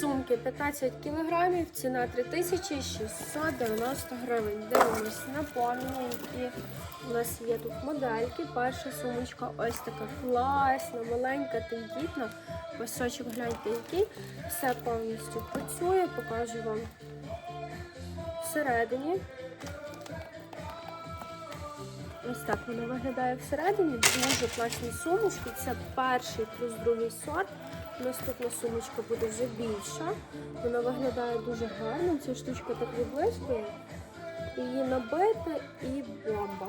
Сумки 15 кілограмів, ціна 3690 гривень. Дивимось на які у нас є тут модельки. Перша сумочка ось така класна, маленька, тендітна. Пасочок гляньте, який. Все повністю працює, покажу вам всередині. Ось так воно виглядає всередині. Дуже класні сумочки. Це перший плюс другий сорт. Наступна сумочка буде вже більша. Вона виглядає дуже гарно. Ця штучка так виблискує. Її набити і бомба.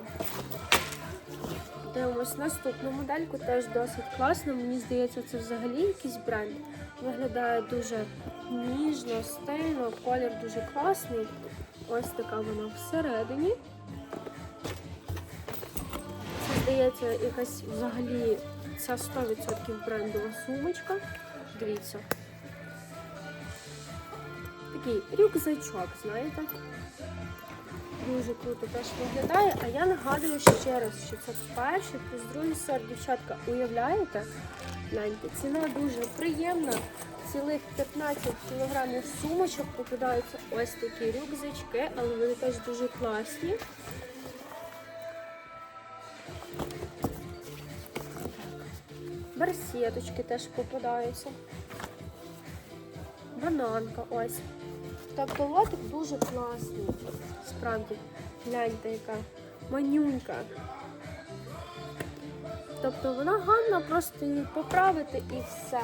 Дивимось наступну модельку, теж досить класно. Мені здається, це взагалі якийсь бренд. Виглядає дуже ніжно, стильно, колір дуже класний. Ось така вона всередині. Це здається, якась взагалі ця 100% брендова сумочка. Дивіться. Такий рюкзачок, знаєте. Дуже круто теж виглядає. А я нагадую ще раз, що це перший плюс другий сорт. Дівчатка, уявляєте? Гляньте, ціна дуже приємна. Цілих 15 кілограмів сумочок попадаються ось такі рюкзачки, але вони теж дуже класні. Барсеточки теж попадаються. Бананка ось. Тобто лотик дуже класний. Справді, гляньте, яка манюнька. Тобто вона гарна, просто її поправити і все.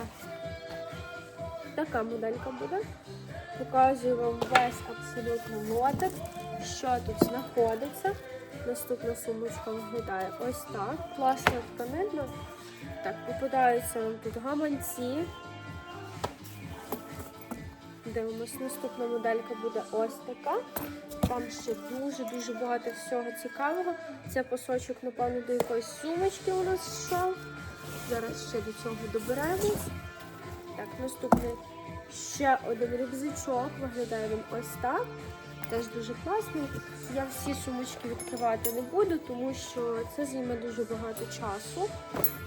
Така моделька буде. Показую вам весь абсолютно лотик, що тут знаходиться. Наступна сумочка виглядає ось так. Класна тканина. Так, попадаються нам тут гаманці. Дивимось, наступна моделька буде ось така. Там ще дуже-дуже багато всього цікавого. Це пасочок, напевно, до якоїсь сумочки у нас йшов. Зараз ще до цього доберемось. Так, наступний ще один рюкзачок. Виглядає він ось так. Теж дуже класний. Я всі сумочки відкривати не буду, тому що це займе дуже багато часу.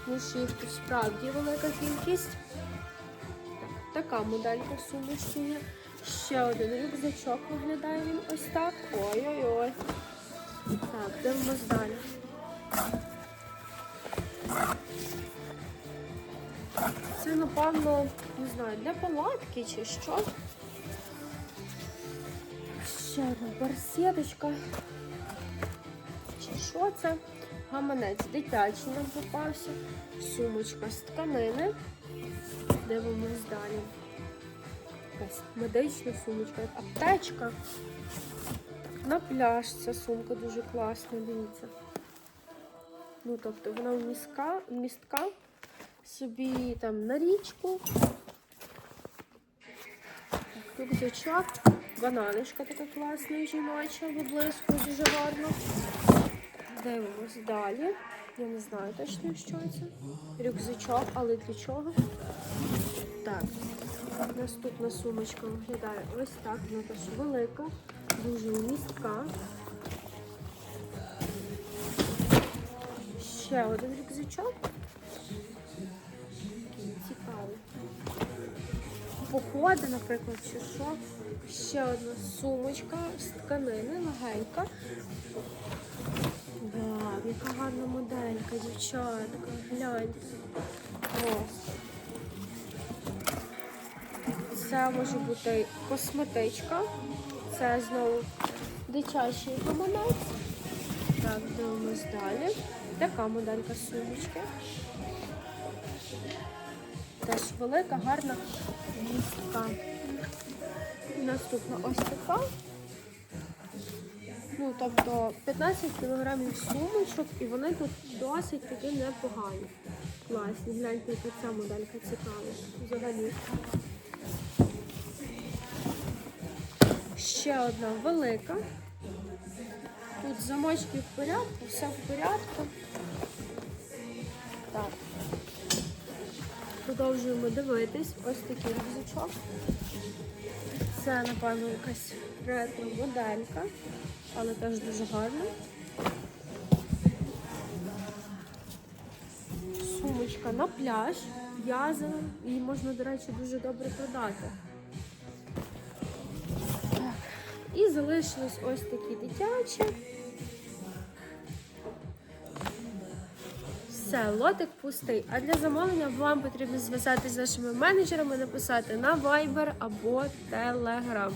Тому що їх тут справді велика кількість. Так, така моделька сумочки є. Ще один рюкзачок виглядає він ось так. Ой-ой-ой. Так, дивимось далі. Це, напевно, не знаю, для палатки чи що. Ще одна барсеточка. Чи що це? Гаманець дитячий нам попався. Сумочка з тканини. Дивимось далі. Якась медична сумочка, аптечка. На пляж ця сумка дуже класна, дивіться. Ну, тобто вона містка, містка собі там на річку. Рюкзачок, бананишка така класна, жіноча, виблискує дуже гарно. Дивимось далі. Я не знаю точно, що це. Рюкзачок, але для чого? Так. Наступна сумочка виглядає ось так. Вона теж велика, дуже містка. Ще один рюкзачок. Походи, наприклад, чи що. Ще одна сумочка з тканини, легенька. Вау, яка гарна моделька, дівчатка, гляньте. Просто. Це може бути косметичка. Це знову дитячий гаманець. Так, дивимось далі. Така моделька сумочки. Теж велика, гарна містка. Наступна ось така. Ну, тобто 15 кілограмів сумочок, і вони тут досить таки непогані. Класні. Гляньте, яка ця моделька цікава. Взагалі. Ще одна велика. Тут замочки в порядку, все в порядку. Так. Продовжуємо дивитись. Ось такий рюкзачок. Це, напевно, якась ретро моделька, але теж дуже гарна. Сумочка на пляж, в'язана, її можна, до речі, дуже добре продати. І залишились ось такі дитячі. Все, лотик пустий. А для замовлення вам потрібно зв'язатися з нашими менеджерами, написати на Viber або Telegram.